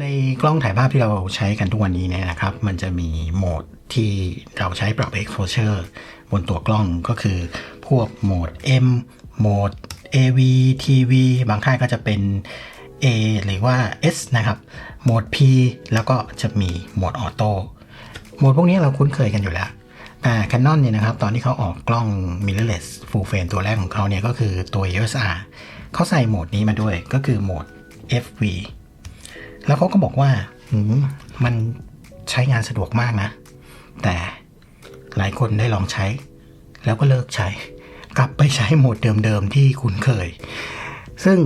ในกล้องถ่ายภาพที่เราใช้กันทุกวันนี้เนี่ยนะครับ มันจะมีโหมดที่เราใช้ปรับ exposure บนตัวกล้องก็คือ พวกโหมด M โหมด AV TV บางค่ายก็จะเป็น A หรือว่า S นะครับ โหมด P แล้วก็จะมีโหมดออโต้ โหมดพวกนี้เราคุ้นเคยกันอยู่แล้วแต่ Canon เนี่ยนะครับ ตอนที่เขาออกกล้อง mirrorless full frame ตัวแรกของเขาเนี่ยก็คือตัว EOS R เขาใส่โหมดนี้มาด้วยก็คือโหมด FV แล้วเขาก็บอกว่าหืมมันใช้งานสะดวกมากนะ แต่หลายคนได้ลองใช้ แล้วก็เลิกใช้ กลับไปใช้โหมดเดิมๆที่คุ้นเคย ซึ่ง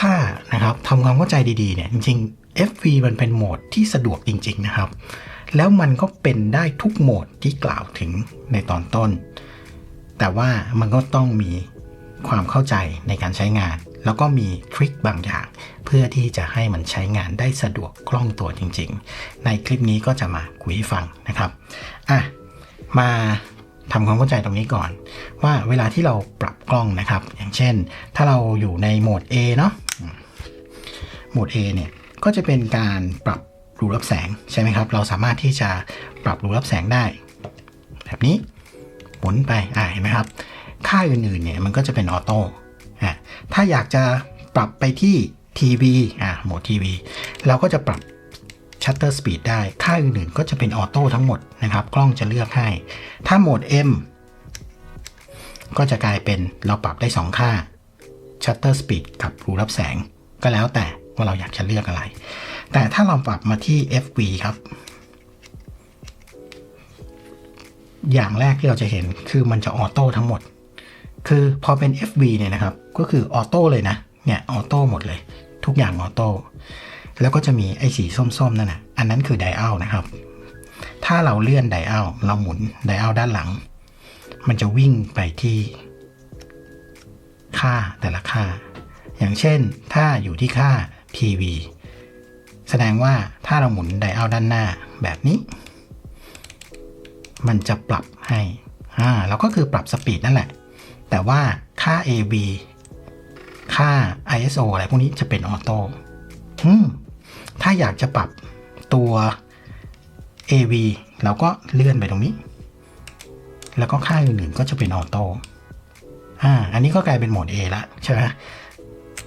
ถ้านะครับทำความเข้าใจดีๆเนี่ยจริงๆ FV มันเป็นโหมดที่สะดวกจริง ๆนะครับ แล้วมันก็เป็นได้ทุกโหมดที่กล่าวถึงในตอนต้น แต่ว่ามันก็ต้องมี ความเข้าใจในการใช้งาน แล้วก็มีทริคบางอย่าง เพื่อที่จะให้มันใช้งานได้สะดวกคล่องตัวจริง ๆ ในคลิปนี้ก็จะมาคุยให้ฟังนะครับอะมาทำความเข้าใจตรงนี้ก่อน ว่าเวลาที่เราปรับกล้องนะครับ อย่างเช่น ถ้าเราอยู่ในโหมด A เนาะโหมด A เนี่ยก็จะเป็นการปรับรูรับแสงใช่ไหมครับ เราสามารถที่จะปรับรูรับแสงได้ แบบนี้หมุนไปอ่าเห็นไหมครับ ค่าอื่นๆเนี่ยมันก็จะเป็นออโต้อะถ้าอยากจะปรับไปที่ทีวีอ่าโหมดทีวีเราก็จะปรับชัตเตอร์สปีดได้ค่าอื่นๆก็จะเป็นออโต้ทั้งหมดนะครับ กล้องจะเลือกให้ ถ้าโหมด M ก็จะกลายเป็นเราปรับได้ 2 ค่า Shutter Speed กับรูรับแสงก็แล้วแต่ว่าเราอยากจะเลือกอะไร แต่ถ้าเราปรับมาที่ FV ครับ อย่างแรกที่เราจะเห็นคือมันจะออโต้ทั้งหมด คือพอเป็น FV เนี่ยนะครับ ก็คือออโต้เลยนะ เนี่ยออโต้หมดเลย ทุกอย่างออโต้ แล้วก็จะมีไอ้สีส้มๆนั่นนะอันนั้นคือไดอัลนะครับ ถ้าเราเลื่อนไดอัลเราหมุนไดอัลด้านหลัง มันจะวิ่งไปที่ ค่าแต่ละค่า อย่างเช่น ถ้าอยู่ที่ค่า PV แสดงว่าถ้าเราหมุนไดอัลด้านหน้าแบบนี้ มันจะปรับให้อ่าเราก็คือปรับสปีดนั่นแหละ แต่ว่าค่า AV ค่า ISO อะไรพวกนี้จะเป็นออโต้ถ้าอยากจะปรับตัว AV เราก็เลื่อนไปตรงนี้ แล้วก็ค่าอื่นๆก็จะเป็นออโต้อ่า อันนี้ก็กลายเป็นโหมด A ละใช่ไหม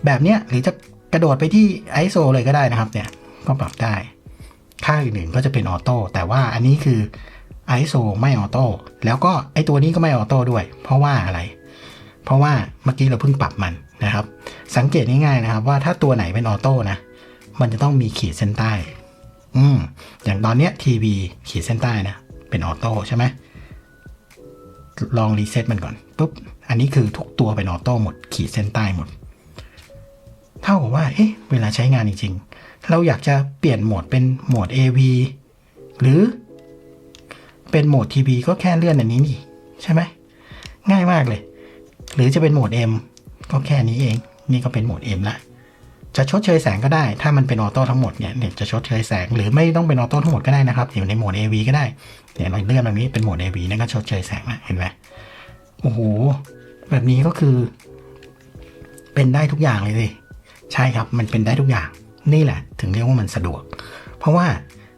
แบบเนี้ยหรือจะกระโดดไปที่ ISO เลยก็ได้นะครับ เนี่ย ก็ปรับได้ ค่าอื่นๆก็จะเป็นออโต้ แต่ว่าอันนี้คือ ISO ไม่ออโต้ แล้วก็ไอตัวนี้ก็ไม่ออโต้ด้วย เพราะว่าอะไร เพราะว่าเมื่อกี้เราเพิ่งปรับมันนะครับ สังเกตง่ายๆนะครับ ว่าถ้าตัวไหนเป็นออโต้นะ มันจะต้องมีขีดเส้นใต้ อืมอย่างตอนเนี้ยทีวีขีดเส้นใต้นะ เป็นออโต้ใช่ไหมลองรีเซ็ตมันก่อนปุ๊บ อันนี้คือทุกตัวเป็นออโต้หมด ขีดเส้นใต้หมด เท่ากับว่า เอ๊ะ เวลาใช้งานจริงๆ เราอยากจะเปลี่ยนโหมดเป็นโหมด AV หรือเป็นโหมดทีวีก็แค่เลื่อนอันนี้นี่ ใช่ไหม ง่ายมากเลย หรือจะเป็นโหมด M ก็แค่นี้เอง นี่ก็เป็นโหมด M ละจะชดเชยแสงก็ได้ ถ้ามันเป็นออโต้ทั้งหมดเนี่ยเนี่ยจะชดเชยแสง หรือไม่ต้องเป็นออโต้ทั้งหมดก็ได้นะครับ อยู่ในโหมด AV ก็ได้เนี่ยเราเลื่อนแบบนี้เป็นโหมด AV นั่นก็ชดเชยแสงละเห็นไหมโอ้โห แบบนี้ก็คือ เป็นได้ทุกอย่างเลยสิ ใช่ครับ มันเป็นได้ทุกอย่าง นี่แหละ ถึงเรียกว่ามันสะดวก เพราะว่า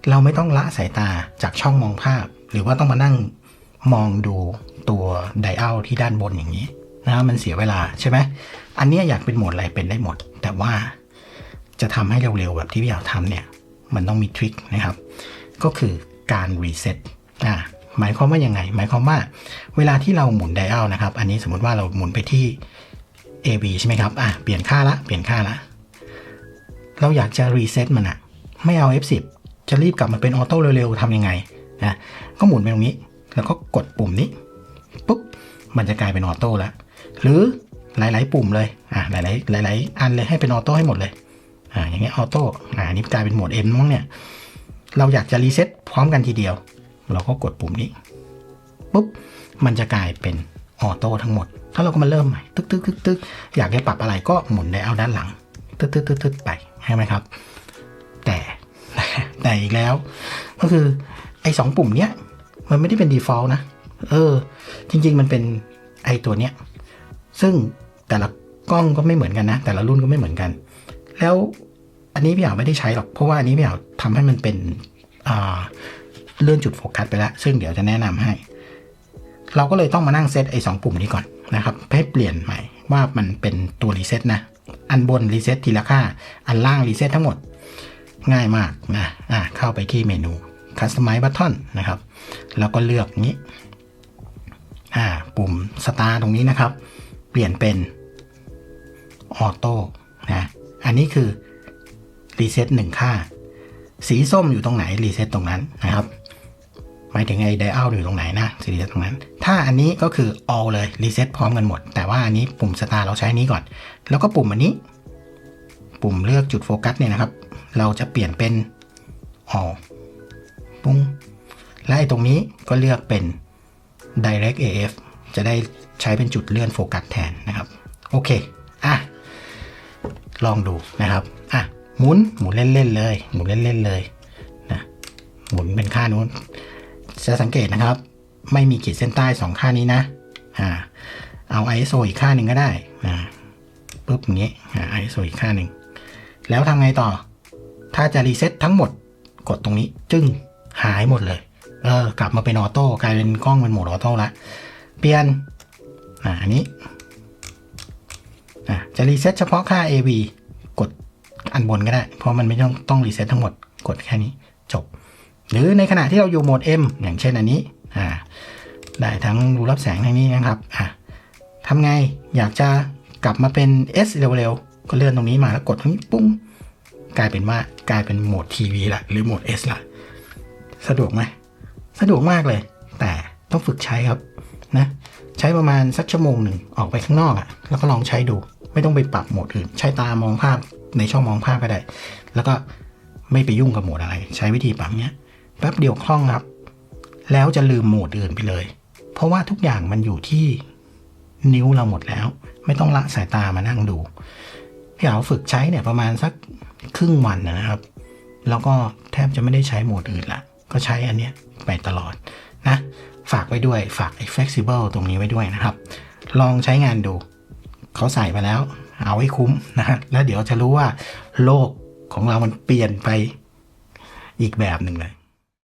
เราไม่ต้องละสายตาจากช่องมองภาพ หรือว่าต้องมานั่งมองดูตัวไดอัลที่ด้านบนอย่างนี้ นะมันเสียเวลาใช่ไหมอันนี้อยากเป็นโหมดอะไรเป็นได้หมด แต่ว่าจะทำให้เร็วๆแบบที่พี่อยากทำเนี่ย มันต้องมีทริคนะครับ ก็คือการรีเซ็ตอ่าหมายความว่ายังไง หมายความว่าเวลาที่เราหมุนไดอัลนะครับ อันนี้สมมุติว่าเราหมุนไปที่ AB ใช่ไหมครับ อะ เปลี่ยนค่าละ เปลี่ยนค่าละ เราอยากจะรีเซ็ตมันอะไม่เอา F10 จะรีบกลับมาเป็นออโต้เร็วๆทำยังไงนะ ก็หมุนไปตรงนี้ แล้วก็กดปุ่มนี้ ปุ๊บ มันจะกลายเป็นออโต้แล้ว หรือหลาย ๆ ปุ่มเลยอะหลาย ๆ หลาย ๆ อันเลยให้เป็นออโต้ให้หมดเลยอ่าอย่างเงี้ยออโต้อ่าอันนี้กลายเป็นโหมด M มั้งเนี่ยเราอยากจะรีเซ็ตพร้อมกันทีเดียว เราก็กดปุ่มนี้ปุ๊บมันจะกลายเป็นออโต้ทั้งหมด ถ้าเราก็มาเริ่มใหม่ตึกตึกตึกตึกอยากจะปรับอะไรก็หมุนไดเอาด้านหลังตึกตึกตึกตึกไปใช่ไหมครับ แต่แต่อีกแล้ว ก็คือไอ้สองปุ่มเนี้ยมันไม่ได้เป็น default นะ เออ จริง ๆ มันเป็นไอ้ตัวเนี้ย ซึ่งแต่ละกล้องก็ไม่เหมือนกันนะ แต่ละรุ่นก็ไม่เหมือนกัน แล้วอันนี้พี่อยาไม่ได้ใช้หรอก เพราะว่าอันนี้พี่อยากทำให้มันเป็นเลื่อนจุดโฟกัสไปแล้ว ซึ่งเดี๋ยวจะแนะนำให้ เราก็เลยต้องมานั่งเซตไอ้สองปุ่มนี้ก่อนนะครับให้เปลี่ยนใหม่ว่ามันเป็นตัวรีเซ็ตนะ อันบนรีเซ็ตทีละค่า อันล่างรีเซ็ตทั้งหมด ง่ายมากนะอะเข้าไปที่เมนู Customize Button นะครับ แล้วก็เลือกนี้อ่าปุ่ม Start ตรงนี้นะครับ ปลี่ยนเป็นออโต้นะอันนี้คือรีเซ็ตหนึ่งค่า สีส้มอยู่ตรงไหนรีเซ็ตตรงนั้นนะครับหมายถึงไอ้ไดอัลอยู่ตรงไหนนะรีเซ็ตตรงนั้น ถ้าอันนี้ก็คือ all เลยรีเซ็ตพร้อมกันหมด แต่ว่าอันนี้ปุ่ม Start เราใช้นี้ก่อน แล้วก็ปุ่มอันนี้ ปุ่มเลือกจุดโฟกัสเนี่ยนะครับ เราจะเปลี่ยนเป็น all ปุ้งและไอ้ตรงนี้ก็เลือกเป็น direct AF จะได้ ใช้เป็นจุดเลื่อนโฟกัสแทนนะครับโอเคอะลองดูนะครับอะหมุนหมุนเล่นๆเลยหมุนเล่นๆเลยนะหมุนเป็นค่านู้นจะสังเกตนะครับ ไม่มีขีดเส้นใต้สองค่านี้นะอ่าเอา ISO อีกค่าหนึ่งก็ได้อ่าปุ๊บอย่างนี้อ่า ISO อีกค่าหนึ่งแล้วทำไงต่อ ถ้าจะรีเซ็ตทั้งหมดกดตรงนี้ จึ้งหายหมดเลย เออกลับมาเป็นออโต้กลายเป็นกล้องเป็นโหมดออโต้ละเปลี่ยน อ่าอันนี้อะจะรีเซ็ตเฉพาะค่า AV กดอันบนก็ได้ เพราะมันไม่ต้องต้องรีเซ็ตทั้งหมดกดแค่นี้จบ หรือในขณะที่เราอยู่โหมด M อย่างเช่นอันนี้อ่าได้ทั้งรูรับแสงทั้งนี้นะครับอะทำไงอยากจะกลับมาเป็น S เร็วๆ ก็เลื่อนตรงนี้มาแล้วกดตรงนี้ปุ้งกลายเป็นว่ากลายเป็นโหมดทีวีละหรือโหมด S ละสะดวกไหมสะดวกมากเลย แต่ต้องฝึกใช้ครับ นะใช้ประมาณสักชั่วโมงหนึ่งออกไปข้างนอกอะ่ะ แล้วก็ลองใช้ดู ไม่ต้องไปปรับโหมดอื่น ใช้ตามองภาพในช่องมองภาพก็ได้ แล้วก็ไม่ไปยุ่งกับโหมดอะไร ใช้วิธีปรับเนี้ยแป๊บเดียวคล่องครับ แล้วจะลืมโหมดอื่นไปเลย เพราะว่าทุกอย่างมันอยู่ที่นิ้วเราหมดแล้ว ไม่ต้องละสายตามานั่งดูพี่เอาฝึกใช้เนี่ยประมาณสักครึ่งวันนะนะครับ แล้วก็แทบจะไม่ได้ใช้โหมดอื่นละก็ใช้อันเนี้ยไปตลอดนะ ฝากไว้ด้วยฝากไอ้ flexible ตรงนี้ไว้ด้วยนะครับ ลองใช้งานดู เขาใส่มาแล้ว เอาให้คุ้มนะแล้วเดี๋ยวจะรู้ว่าโลกของเรามันเปลี่ยนไปอีกแบบหนึ่งเลย